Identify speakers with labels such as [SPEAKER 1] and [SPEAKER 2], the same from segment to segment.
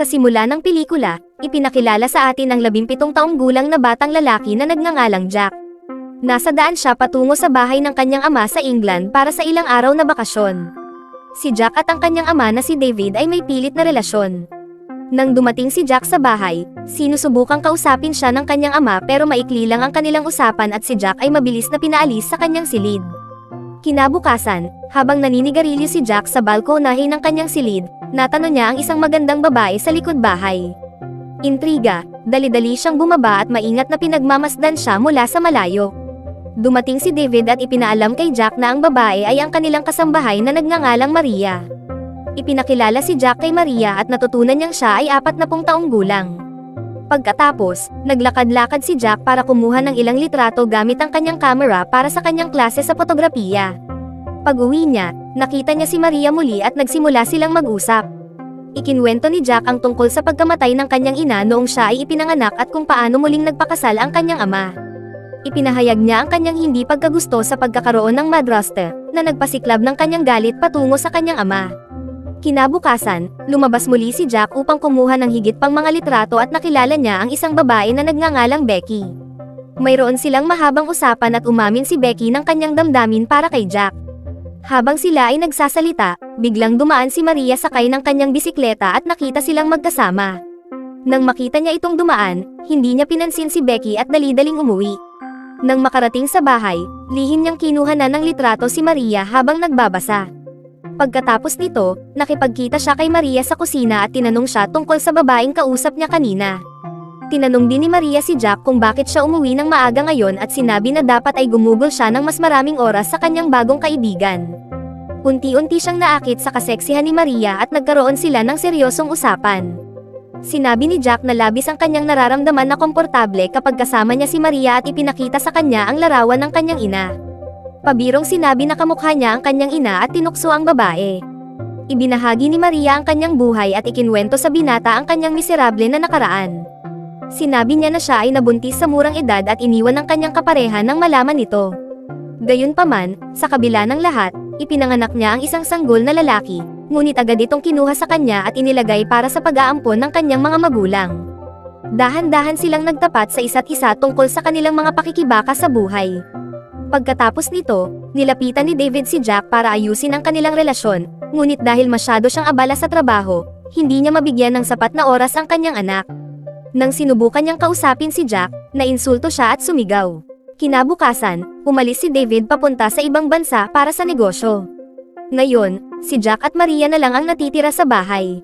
[SPEAKER 1] Sa simula ng pelikula, ipinakilala sa atin ang 17 taong gulang na batang lalaki na nagngangalang Jack. Nasa daan siya patungo sa bahay ng kanyang ama sa England para sa ilang araw na bakasyon. Si Jack at ang kanyang ama na si David ay may pilit na relasyon. Nang dumating si Jack sa bahay, sinusubukang kausapin siya ng kanyang ama pero maikli lang ang kanilang usapan at si Jack ay mabilis na pinaalis sa kanyang silid. Kinabukasan, habang naninigarilyo si Jack sa balkonahe ng kanyang silid, natanong niya ang isang magandang babae sa likod bahay. Intriga, dali-dali siyang bumaba at maingat na pinagmamasdan siya mula sa malayo. Dumating si David at ipinaalam kay Jack na ang babae ay ang kanilang kasambahay na nagngangalang Maria. Ipinakilala si Jack kay Maria at natutunan niyang siya ay apat na taong gulang. Pagkatapos, naglakad-lakad si Jack para kumuha ng ilang litrato gamit ang kanyang camera para sa kanyang klase sa fotografiya. Pag-uwi niya, nakita niya si Maria muli at nagsimula silang mag-usap. Ikinwento ni Jack ang tungkol sa pagkamatay ng kanyang ina noong siya ay ipinanganak at kung paano muling nagpakasal ang kanyang ama. Ipinahayag niya ang kanyang hindi pagkagusto sa pagkakaroon ng madraste, na nagpasiklab ng kanyang galit patungo sa kanyang ama. Kinabukasan, lumabas muli si Jack upang kumuha ng higit pang mga litrato at nakilala niya ang isang babae na nagngangalang Becky. Mayroon silang mahabang usapan at umamin si Becky ng kanyang damdamin para kay Jack. Habang sila ay nagsasalita, biglang dumaan si Maria sakay ng kanyang bisikleta at nakita silang magkasama. Nang makita niya itong dumaan, hindi niya pinansin si Becky at dali-daling umuwi. Nang makarating sa bahay, lihim niyang kinuha na ng litrato si Maria habang nagbabasa. Pagkatapos nito, nakipagkita siya kay Maria sa kusina at tinanong siya tungkol sa babaeng kausap niya kanina. Tinanong din ni Maria si Jack kung bakit siya umuwi ng maaga ngayon at sinabi na dapat ay gumugol siya ng mas maraming oras sa kanyang bagong kaibigan. Unti-unti siyang naakit sa kaseksihan ni Maria at nagkaroon sila ng seryosong usapan. Sinabi ni Jack na labis ang kanyang nararamdaman na komportable kapag kasama niya si Maria at ipinakita sa kanya ang larawan ng kanyang ina. Pabirong sinabi na kamukha niya ang kanyang ina at tinukso ang babae. Ibinahagi ni Maria ang kanyang buhay at ikinwento sa binata ang kanyang miserable na nakaraan. Sinabi niya na siya ay nabuntis sa murang edad at iniwan ng kanyang kapareha nang malaman ito. Gayunpaman, sa kabila ng lahat, ipinanganak niya ang isang sanggol na lalaki, ngunit agad itong kinuha sa kanya at inilagay para sa pag-aampon ng kanyang mga magulang. Dahan-dahan silang nagtapat sa isa't isa tungkol sa kanilang mga pakikibaka sa buhay. Pagkatapos nito, nilapitan ni David si Jack para ayusin ang kanilang relasyon, ngunit dahil masyado siyang abala sa trabaho, hindi niya mabigyan ng sapat na oras ang kanyang anak. Nang sinubukan niyang kausapin si Jack, nainsulto siya at sumigaw. Kinabukasan, umalis si David papunta sa ibang bansa para sa negosyo. Ngayon, si Jack at Maria na lang ang natitira sa bahay.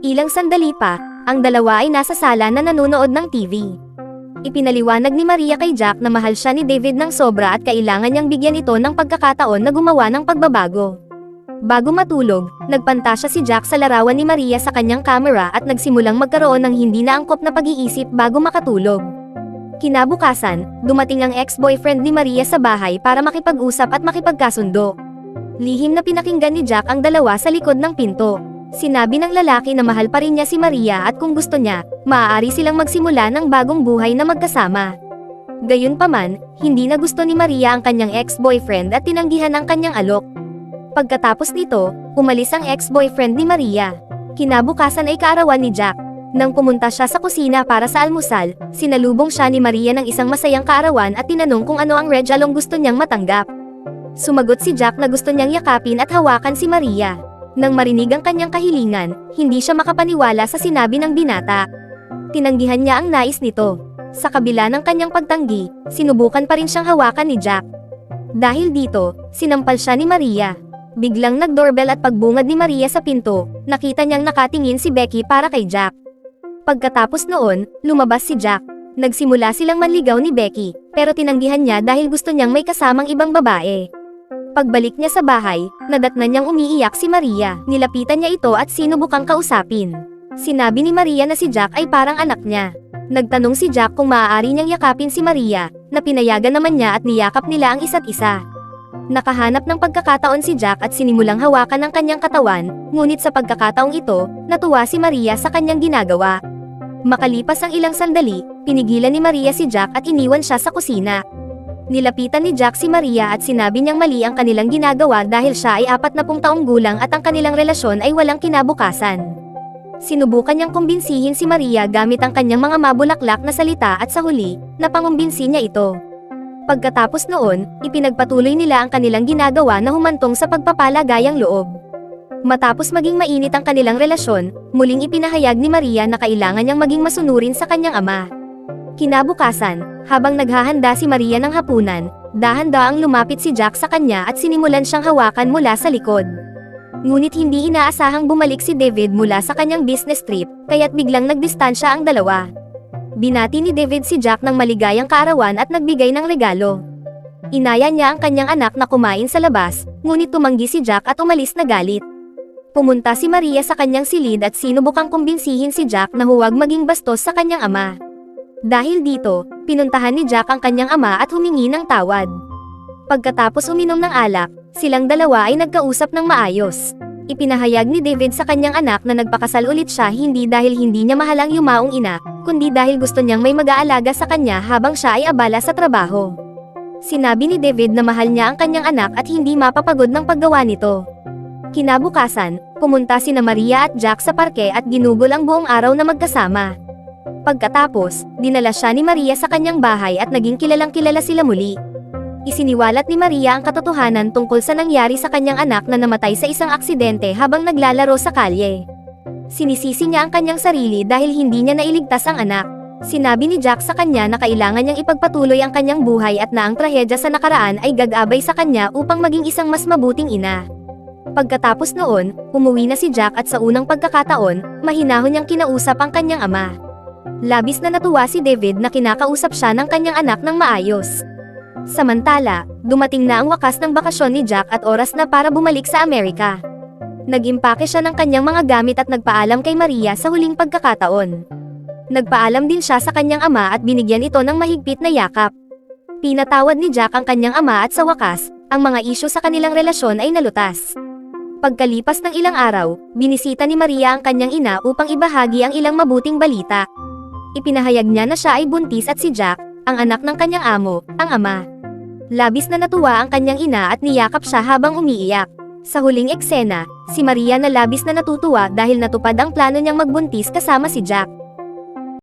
[SPEAKER 1] Ilang sandali pa, ang dalawa ay nasa sala na nanonood ng TV. Ipinaliwanag ni Maria kay Jack na mahal siya ni David ng sobra at kailangan niyang bigyan ito ng pagkakataon na gumawa ng pagbabago. Bago matulog, nagpantasya si Jack sa larawan ni Maria sa kanyang camera at nagsimulang magkaroon ng hindi naangkop na pag-iisip bago makatulog. Kinabukasan, dumating ang ex-boyfriend ni Maria sa bahay para makipag-usap at makipagkasundo. Lihim na pinakinggan ni Jack ang dalawa sa likod ng pinto. Sinabi ng lalaki na mahal pa rin niya si Maria at kung gusto niya, maaari silang magsimula ng bagong buhay na magkasama. Gayunpaman, hindi na gusto ni Maria ang kanyang ex-boyfriend at tinanggihan ang kanyang alok. Pagkatapos nito, umalis ang ex-boyfriend ni Maria. Kinabukasan ay kaarawan ni Jack. Nang pumunta siya sa kusina para sa almusal, sinalubong siya ni Maria ng isang masayang kaarawan at tinanong kung ano ang regalong gusto niyang matanggap. Sumagot si Jack na gusto niyang yakapin at hawakan si Maria. Nang marinig ang kanyang kahilingan, hindi siya makapaniwala sa sinabi ng binata. Tinanggihan niya ang nais nito. Sa kabila ng kanyang pagtanggi, sinubukan pa rin siyang hawakan ni Jack. Dahil dito, sinampal siya ni Maria. Biglang nagdoorbell at pagbungad ni Maria sa pinto, nakita niyang nakatingin si Becky para kay Jack. Pagkatapos noon, lumabas si Jack. Nagsimula silang manligaw ni Becky, pero tinanggihan niya dahil gusto niyang may kasamang ibang babae. Pagbalik niya sa bahay, nadatnan niyang umiiyak si Maria. Nilapitan niya ito at sinubukang kausapin. Sinabi ni Maria na si Jack ay parang anak niya. Nagtanong si Jack kung maaari niyang yakapin si Maria, na pinayagan naman niya at niyakap nila ang isa't isa. Nakahanap ng pagkakataon si Jack at sinimulang hawakan ang kanyang katawan, ngunit sa pagkakataong ito, natuwa si Maria sa kanyang ginagawa. Makalipas ang ilang sandali, pinigilan ni Maria si Jack at iniwan siya sa kusina. Nilapitan ni Jack si Maria at sinabi niyang mali ang kanilang ginagawa dahil siya ay apat na pung taong gulang at ang kanilang relasyon ay walang kinabukasan. Sinubukan niyang kumbinsihin si Maria gamit ang kanyang mga mabulaklak na salita at sa huli, napangumbinsi niya ito. Pagkatapos noon, ipinagpatuloy nila ang kanilang ginagawa na humantong sa pagpapalagayang loob. Matapos maging mainit ang kanilang relasyon, muling ipinahayag ni Maria na kailangan niyang maging masunurin sa kanyang ama. Kinabukasan, habang naghahanda si Maria ng hapunan, dahan-daang lumapit si Jack sa kanya at sinimulan siyang hawakan mula sa likod. Ngunit hindi inaasahang bumalik si David mula sa kanyang business trip, kaya't biglang nagdistansya ang dalawa. Binati ni David si Jack ng maligayang kaarawan at nagbigay ng regalo. Inaya niya ang kanyang anak na kumain sa labas, ngunit tumanggi si Jack at umalis na galit. Pumunta si Maria sa kanyang silid at sinubukang kumbinsihin si Jack na huwag maging bastos sa kanyang ama. Dahil dito, pinuntahan ni Jack ang kanyang ama at humingi ng tawad. Pagkatapos uminom ng alak, silang dalawa ay nagkausap ng maayos. Ipinahayag ni David sa kanyang anak na nagpakasal ulit siya hindi dahil hindi niya mahal ang yumaong ina, kundi dahil gusto niyang may mag-aalaga sa kanya habang siya ay abala sa trabaho. Sinabi ni David na mahal niya ang kanyang anak at hindi mapapagod ng paggawa nito. Kinabukasan, pumunta sina Maria at Jack sa parke at ginugol ang buong araw na magkasama. Pagkatapos, dinala siya ni Maria sa kanyang bahay at naging kilalang kilala sila muli. Isiniwalat ni Maria ang katotohanan tungkol sa nangyari sa kanyang anak na namatay sa isang aksidente habang naglalaro sa kalye. Sinisisi niya ang kanyang sarili dahil hindi niya nailigtas ang anak. Sinabi ni Jack sa kanya na kailangan niyang ipagpatuloy ang kanyang buhay at na ang trahedya sa nakaraan ay gagabay sa kanya upang maging isang mas mabuting ina. Pagkatapos noon, umuwi na si Jack at sa unang pagkakataon, mahinahon niyang kinausap ang kanyang ama. Labis na natuwa si David na kinakausap siya ng kanyang anak ng maayos. Samantala, dumating na ang wakas ng bakasyon ni Jack at oras na para bumalik sa Amerika. Nag-impake siya ng kanyang mga gamit at nagpaalam kay Maria sa huling pagkakataon. Nagpaalam din siya sa kanyang ama at binigyan ito ng mahigpit na yakap. Pinatawad ni Jack ang kanyang ama at sa wakas, ang mga isyu sa kanilang relasyon ay nalutas. Pagkalipas ng ilang araw, binisita ni Maria ang kanyang ina upang ibahagi ang ilang mabuting balita. Ipinahayag niya na siya ay buntis at si Jack, ang anak ng kanyang amo, ang ama. Labis na natuwa ang kanyang ina at niyakap siya habang umiiyak. Sa huling eksena, si Maria na labis na natutuwa dahil natupad ang plano niyang magbuntis kasama si Jack.